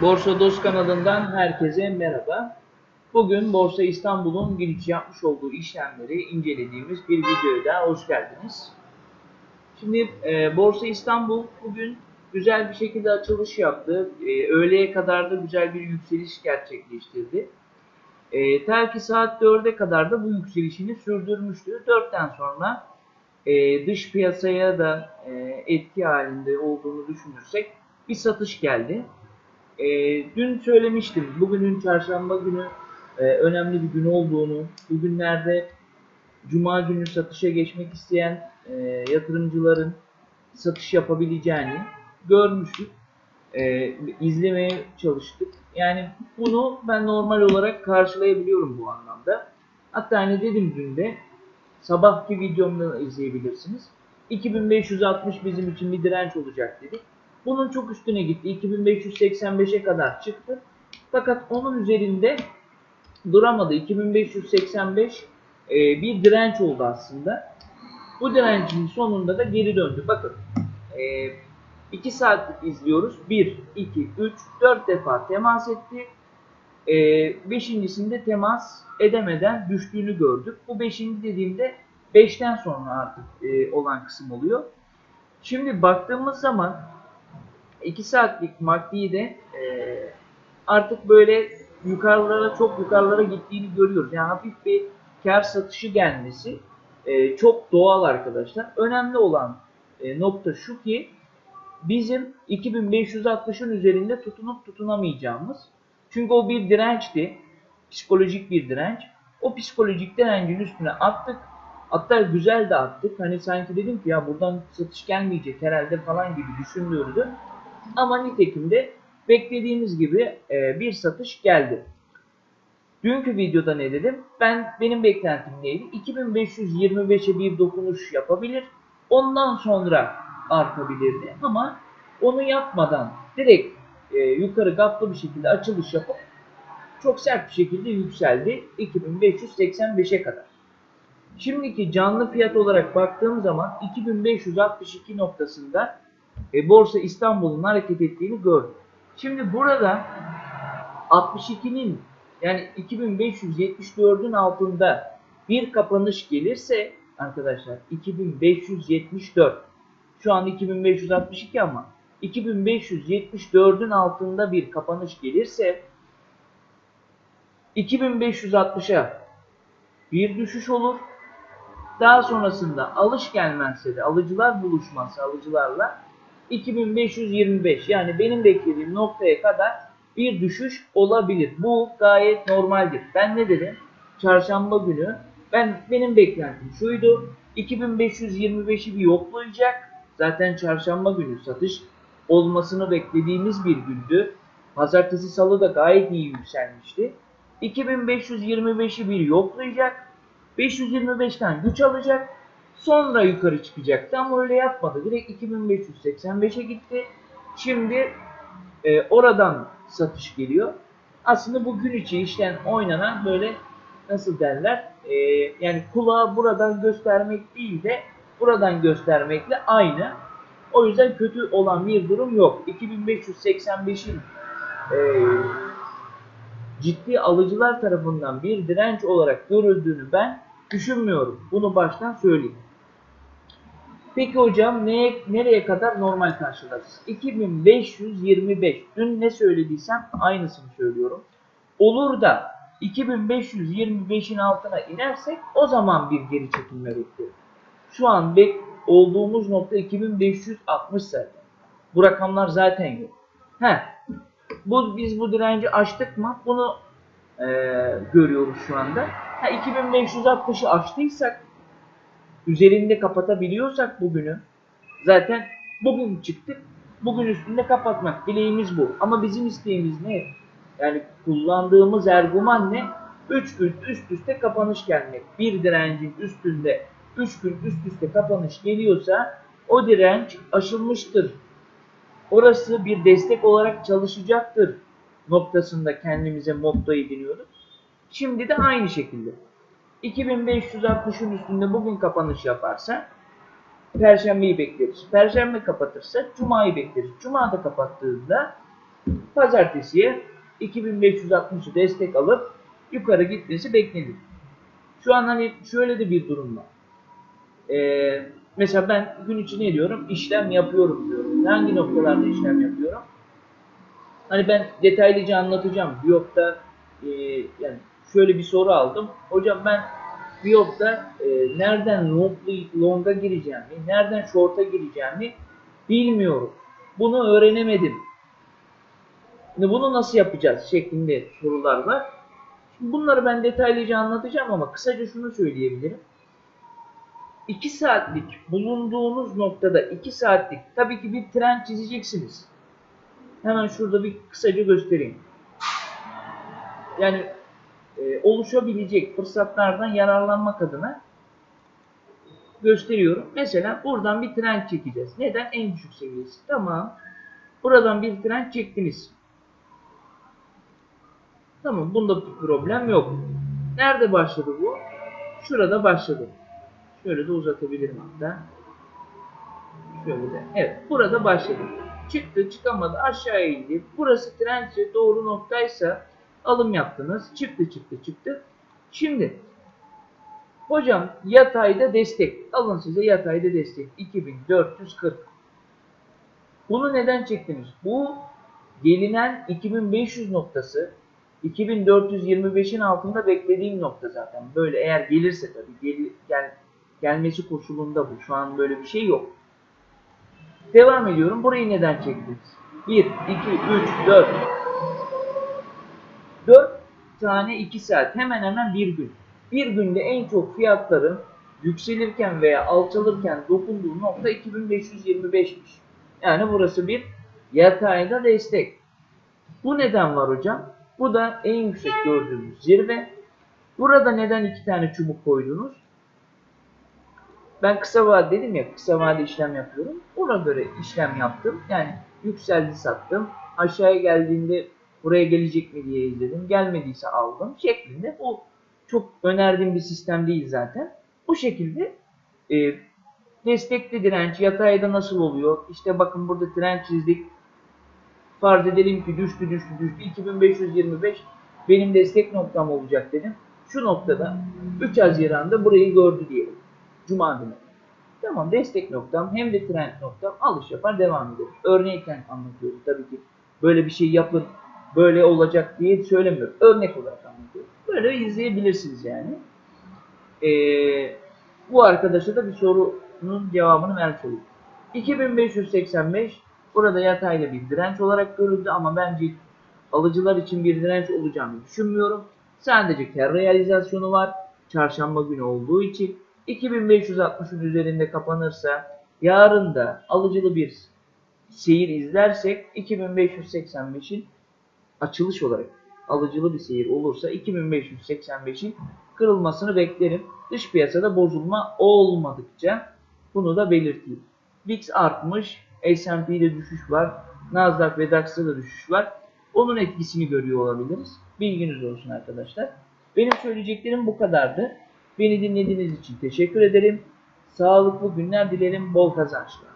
Borsa Dost kanalından herkese merhaba. Bugün Borsa İstanbul'un gün içi yapmış olduğu işlemleri incelediğimiz bir videoya daha hoş geldiniz. Şimdi e, Borsa İstanbul bugün güzel bir şekilde açılış yaptı. E, öğleye kadar da güzel bir yükseliş gerçekleştirdi. E, ta ki saat 4'e kadar da bu yükselişini sürdürmüştü. 4'ten sonra e, dış piyasaya da e, etki halinde olduğunu düşünürsek bir satış geldi. E, dün söylemiştim bugünün çarşamba günü e, önemli bir gün olduğunu, bugünlerde cuma günü satışa geçmek isteyen e, yatırımcıların satış yapabileceğini görmüştük. E, izlemeye çalıştık. Yani bunu ben normal olarak karşılayabiliyorum bu anlamda. Hatta hani dedim dün de sabahki videomda izleyebilirsiniz. 2560 bizim için bir direnç olacak dedik. Bunun çok üstüne gitti. 2585'e kadar çıktı. Fakat onun üzerinde duramadı. 2585 e, bir direnç oldu aslında. Bu direncin sonunda da geri döndü. Bakın 2 saatlik izliyoruz. 1, 2, 3, 4 defa temas etti. E, beşincisinde temas edemeden düştüğünü gördük. Bu beşinci dediğimde 5'ten sonra artık e, olan kısım oluyor. Şimdi baktığımız zaman 2 saatlik MACD'yi de e, artık böyle yukarılara çok yukarılara gittiğini görüyoruz. Yani hafif bir kar satışı gelmesi e, çok doğal arkadaşlar. Önemli olan e, nokta şu ki bizim 2560'ın üzerinde tutunup tutunamayacağımız. Çünkü o bir dirençti. Psikolojik bir direnç. O psikolojik direncin üstüne attık. Hatta güzel de attık. Hani sanki dedim ki ya buradan satış gelmeyecek herhalde falan gibi düşünüyordu. Ama nitekim de beklediğimiz gibi e, bir satış geldi. Dünkü videoda ne dedim? Ben benim beklentim neydi? 2525'e bir dokunuş yapabilir. Ondan sonra artabilirdi. Ama onu yapmadan direkt e, yukarı gaplı bir şekilde açılış yapıp çok sert bir şekilde yükseldi 2585'e kadar. Şimdiki canlı fiyat olarak baktığım zaman 2562 noktasında e, Borsa İstanbul'un hareket ettiğini gördüm. Şimdi burada 62'nin yani 2574'ün altında bir kapanış gelirse arkadaşlar 2574 şu an 2562 ama 2574'ün altında bir kapanış gelirse 2560'a bir düşüş olur. Daha sonrasında alış gelmezse de alıcılar buluşmazsa alıcılarla 2525 yani benim beklediğim noktaya kadar bir düşüş olabilir. Bu gayet normaldir. Ben ne dedim? Çarşamba günü ben benim beklentim şuydu. 2525'i bir yoklayacak. Zaten çarşamba günü satış olmasını beklediğimiz bir gündü. Pazartesi salı da gayet iyi yükselmişti. 2525'i bir yoklayacak. 525'ten güç alacak. Sonra yukarı çıkacaktı ama öyle yapmadı. Direkt 2585'e gitti. Şimdi e, oradan satış geliyor. Aslında bu gün içi işten oynanan böyle nasıl derler e, yani kulağı buradan göstermek değil de buradan göstermekle aynı. O yüzden kötü olan bir durum yok. 2585'in e, ciddi alıcılar tarafından bir direnç olarak görüldüğünü ben düşünmüyorum. Bunu baştan söyleyeyim. Peki hocam neye, nereye kadar normal karşılarız? 2525. Dün ne söylediysem aynısını söylüyorum. Olur da 2525'in altına inersek o zaman bir geri çekilme bekliyorum. Şu an bek olduğumuz nokta 2560 zaten. Bu rakamlar zaten yok. He. Bu biz bu direnci açtık mı? Bunu e, görüyoruz şu anda. Ha 2560'ı açtıysak üzerinde kapatabiliyorsak bugünü zaten bugün çıktık. Bugün üstünde kapatmak. Dileğimiz bu. Ama bizim isteğimiz ne? Yani kullandığımız erguman ne? 3 gün üst üste kapanış gelmek. Bir direncin üstünde 3 gün üst üste kapanış geliyorsa o direnç aşılmıştır. Orası bir destek olarak çalışacaktır noktasında kendimize motto ediniyoruz. Şimdi de aynı şekilde. 2560'ın üstünde bugün kapanış yaparsa Perşembeyi bekleriz. Perşembe kapatırsa Cuma'yı bekleriz. Cuma'da kapattığında Pazartesiye 2560'ı destek alıp yukarı gitmesi beklenir. Şu an hani şöyle de bir durum var. Ee, mesela ben gün içi ne diyorum? İşlem yapıyorum diyorum. Hangi noktalarda işlem yapıyorum? Hani ben detaylıca anlatacağım. Biyop'ta e, yani şöyle bir soru aldım. Hocam ben Biyop'ta e, nereden long, long'a gireceğimi, nereden short'a gireceğimi bilmiyorum. Bunu öğrenemedim. Şimdi bunu nasıl yapacağız şeklinde sorular var. Şimdi bunları ben detaylıca anlatacağım ama kısaca şunu söyleyebilirim. 2 saatlik bulunduğunuz noktada 2 saatlik tabii ki bir trend çizeceksiniz. Hemen şurada bir kısaca göstereyim. Yani e, oluşabilecek fırsatlardan yararlanmak adına gösteriyorum. Mesela buradan bir trend çekeceğiz. Neden? En düşük seviyesi. Tamam. Buradan bir trend çektiniz. Tamam. Bunda bir problem yok. Nerede başladı bu? Şurada başladı. Şöyle de uzatabilirim hatta. Şöyle de. Evet. Burada başladı. Çıktı çıkamadı aşağı indi. Burası trendse doğru noktaysa alım yaptınız. Çıktı çıktı çıktı. Şimdi hocam yatayda destek. Alın size yatayda destek. 2440. Bunu neden çektiniz? Bu gelinen 2500 noktası 2425'in altında beklediğim nokta zaten. Böyle eğer gelirse tabii gel, gel, gelmesi koşulunda bu. Şu an böyle bir şey yok. Devam ediyorum. Burayı neden çektiniz? 1, 2, 3, 4. 4 tane 2 saat. Hemen hemen bir gün. Bir günde en çok fiyatların yükselirken veya alçalırken dokunduğu nokta 2525'miş. Yani burası bir yatayda destek. Bu neden var hocam? Bu da en yüksek gördüğümüz zirve. Burada neden iki tane çubuk koydunuz? Ben kısa vade dedim ya kısa vade işlem yapıyorum. Ona göre işlem yaptım. Yani yükseldi sattım. Aşağıya geldiğinde buraya gelecek mi diye izledim. Gelmediyse aldım şeklinde. Bu çok önerdiğim bir sistem değil zaten. Bu şekilde e, destekli direnç yatayda nasıl oluyor? İşte bakın burada direnç çizdik. Farz edelim ki düştü düştü düştü. 2525 benim destek noktam olacak dedim. Şu noktada 3 Haziran'da burayı gördü diyelim. Cuma günü. Tamam destek noktam hem de trend noktam alış yapar devam eder. Örneğin anlatıyorum tabii ki. Böyle bir şey yapın böyle olacak diye söylemiyorum. Örnek olarak anlatıyorum. Böyle izleyebilirsiniz yani. Ee, bu arkadaşa da bir sorunun cevabını vermiş olayım. 2585 burada yatayla bir direnç olarak görüldü ama bence alıcılar için bir direnç olacağını düşünmüyorum. Sadece kar realizasyonu var. Çarşamba günü olduğu için 2560'ın üzerinde kapanırsa yarın da alıcılı bir seyir izlersek 2585'in açılış olarak alıcılı bir seyir olursa 2585'in kırılmasını beklerim. Dış piyasada bozulma olmadıkça bunu da belirteyim. VIX artmış, S&P'de düşüş var, Nasdaq ve DAX'ta da düşüş var. Onun etkisini görüyor olabiliriz. Bilginiz olsun arkadaşlar. Benim söyleyeceklerim bu kadardı. Beni dinlediğiniz için teşekkür ederim. Sağlıklı günler dilerim, bol kazançlar.